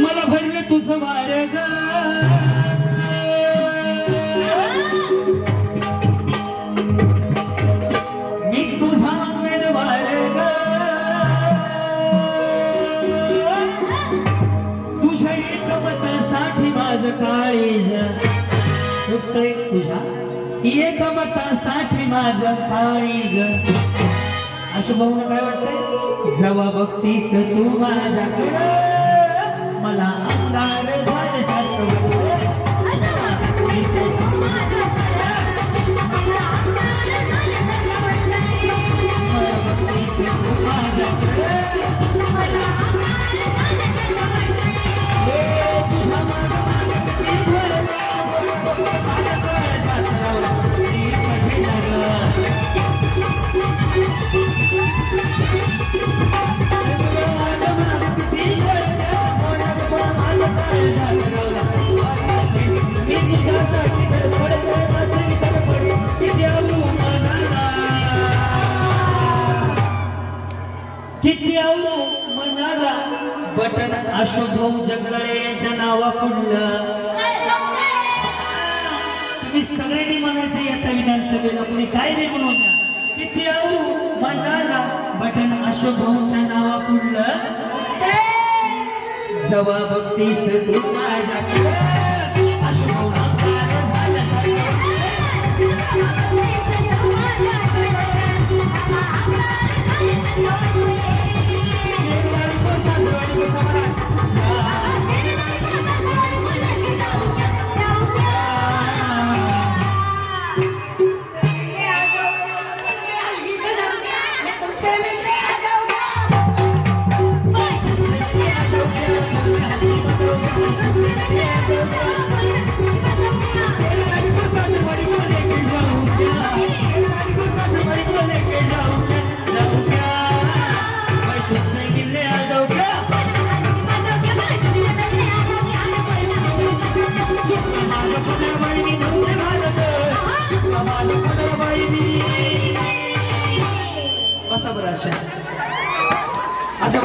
मला भरले तुझं वार ग. मी तुझा उमेदवार ग. तुझ्या एकमतासाठी माझ काळीज. उत्तर तुझ्या एकमतासाठी माझ काळीज. असं भाऊन काय वाटतंय? जेव्हा बघतीस तू माझ्याकडं. मला किती आवडू मनाला बटन नावा पुढलं तुम्ही सगळ्यांनी म्हणायचं येत्या विधानसभेला कोणी काय नाही बनवता किती आवडू मनाला बटन अशोक भाऊच्या नावा पुढलं जवा बघतीस तू माझ्याकडे.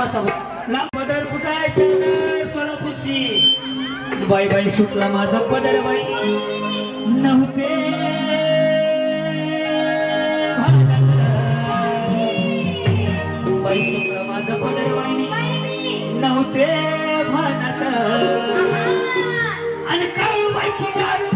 अशा बसा बरं ला पदर कुठं आहे? सोलापूरची बाई बाई सुटला माझा पदर बाई. नव्हते. बाई सुटला माझा बाई. नव्हते भानात आणि काय बाई तुझ्या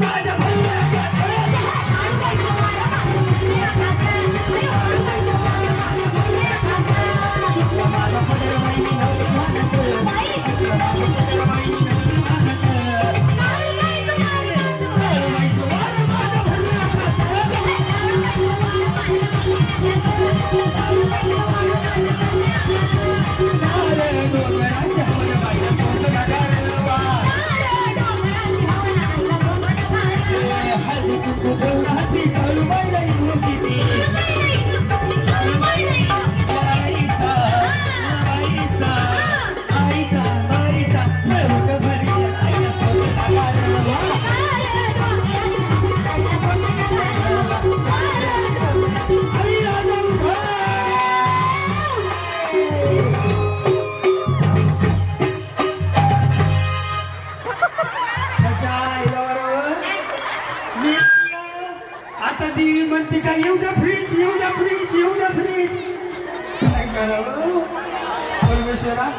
परमेश्वरा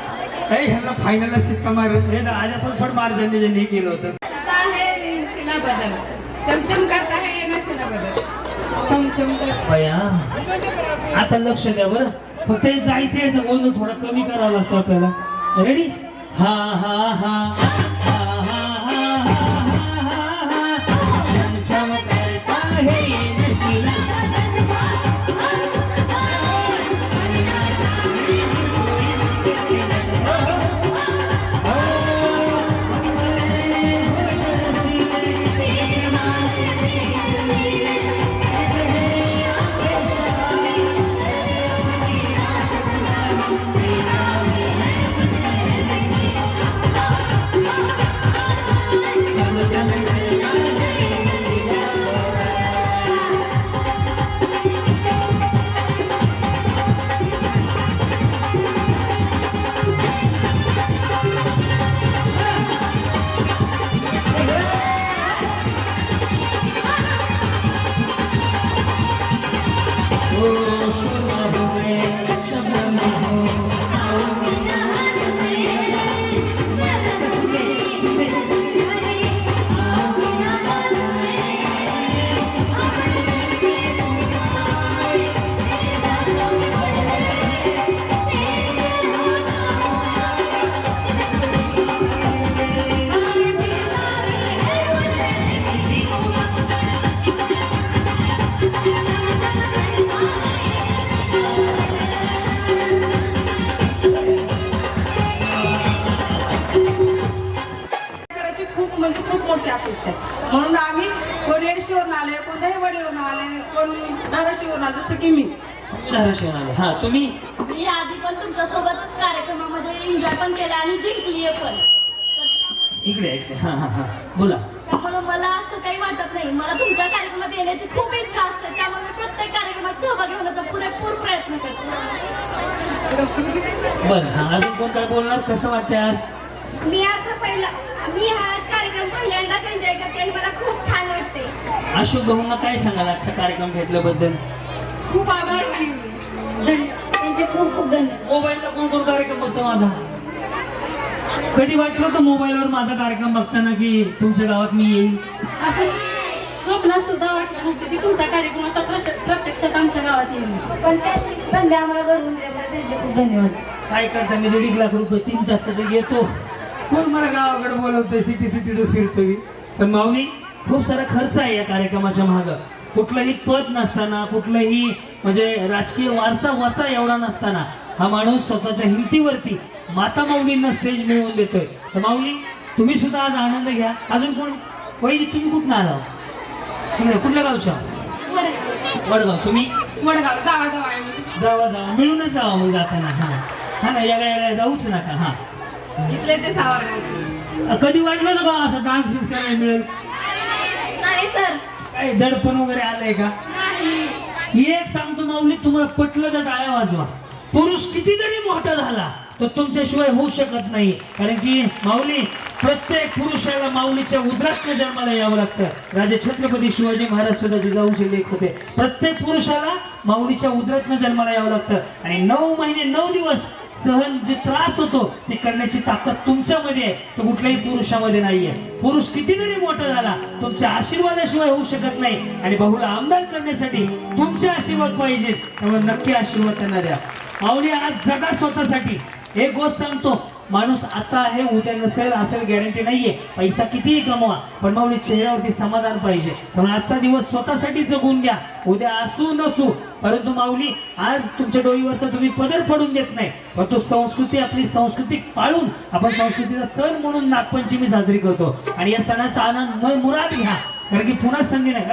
ह्यांना फायनलला शिक्का मार हे आज आपण पण मार्जांनी ज्यांनी केलं होतं. आता लक्ष द्या बरं. फक्त जायचं याचं बोलणं थोडं कमी करावं लागतं आपल्याला. रेडी हा, हा, हा, Hey! Ooh. आले कोण धाराशिवरून आले जसं की मी. धाराशिव आले हा तुम्ही? मी आधी पण तुमच्यासोबत कार्यक्रमामध्ये एन्जॉय पण केला आणि जिंकलीये पण. इकडे इकडे. हा हा हा. बोला. त्यामुळे मला असं काही वाटत नाही. मला तुमच्या कार्यक्रमात येण्याची खूप इच्छा असते. त्यामुळे मी प्रत्येक कार्यक्रमात सहभागी होण्याचा पुरेपूर प्रयत्न करते. बरं हा अजून कोण काय बोलणार? कसं वाटतंय आज? मी आज पहिला मी हा कार्यक्रम पहिल्यांदाच एन्जॉय करते आणि मला खूप छान वाटते. अशोक भाऊंना काय सांगाल आजचा कार्यक्रम घेतल्याबद्दल? खूप आभार त्यांचे खूप खूप धन्यवाद. मोबाईलला कोण कोण कार्यक्रम बघतो माझा? कधी वाटलं होतं मोबाईलवर माझा कार्यक्रम बघताना की तुमच्या गावात मी येईल स्वप्नात सुद्धा वाटलं नव्हतं की तुमचा कार्यक्रम असा प्रश- प्रत्यक्षात आमच्या गावात येईल. पण त्या संधी आम्हाला दिल्याबद्दल त्यांचे खूप धन्यवाद. काय करता मी दीड एक लाख रुपये तीन तासाचे घेतो. कोण मला गावाकडे बोलवतोय सिटी सिटीतच फिरतो मी. पण माऊली खूप सारा खर्च आहे या कार्यक्रमाच्या मागं. कुठलंही पद नसताना कुठलंही म्हणजे राजकीय वारसा वसा एवढा नसताना हा माणूस स्वतःच्या हिमतीवरती माता माऊलींना स्टेज मिळवून देतोय. तर माऊली तुम्ही सुद्धा आज आनंद घ्या. अजून कोण? वहिनी तुम्ही कुठं आला? कुठल्या गावच्या? वडगाव. तुम्ही? वडगाव जावा जावा मिळूनच जावा जाताना. हा. हा ना या जाऊच नका. हा. इथले ते सावा कधी वाटलं होतं का असं डान्स बिन्स करायला मिळेल? नाही सर काय दडपण वगैरे आलंय का? एक सांगतो माऊली तुम्हाला पटलं तर टाळ्या वाजवा. पुरुष किती जरी मोठा झाला तर तुमच्याशिवाय होऊ शकत नाही. कारण की माऊली प्रत्येक पुरुषाला माऊलीच्या उद्रात जन्माला यावं लागतं. राजे छत्रपती शिवाजी महाराज सुद्धा जिजाऊचे लेख होते. प्रत्येक पुरुषाला माऊलीच्या उद्रात जन्माला यावं लागतं. आणि नऊ महिने नऊ दिवस सहन जे त्रास होतो ते करण्याची ताकद तुमच्यामध्ये आहे. तर कुठल्याही पुरुषामध्ये नाहीये. पुरुष किती जरी मोठा झाला तुमच्या आशीर्वादाशिवाय होऊ शकत नाही. आणि बहुला आमदार करण्यासाठी तुमचे आशीर्वाद पाहिजेत. त्यामुळे नक्की आशीर्वाद त्यांना द्या. माऊली आज जगा स्वतःसाठी. एक गोष्ट सांगतो माणूस आता आहे उद्या नसेल असेल गॅरंटी नाहीये. पैसा कितीही कमवा पण माऊली चेहऱ्यावरती समाधान पाहिजे. म्हणून आजचा दिवस स्वतःसाठी जगून घ्या. उद्या असू नसू परंतु माऊली आज तुमच्या डोळीवरचा तुम्ही पदर पडून देत नाही. परंतु तो संस्कृती आपली संस्कृती पाळून आपण संस्कृतीचा सण म्हणून नागपंचमी साजरी करतो. आणि या सणाचा आनंद म- मुराद घ्या. कारण की पुन्हा संधी नाही.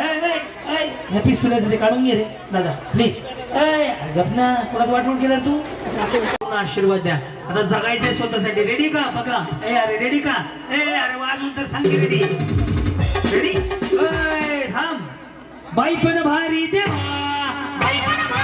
काढून घे रे दादा प्लीज गपना कोणाचं वाटवून केलं तू? आशीर्वाद द्या. आता जगायचंय स्वतःसाठी. रेडी का? बघा. ए अरे रेडी का? ए अरे वाजून तर सांग रेडी रेडी थांब. बाई पण भारी देवा. बाई पण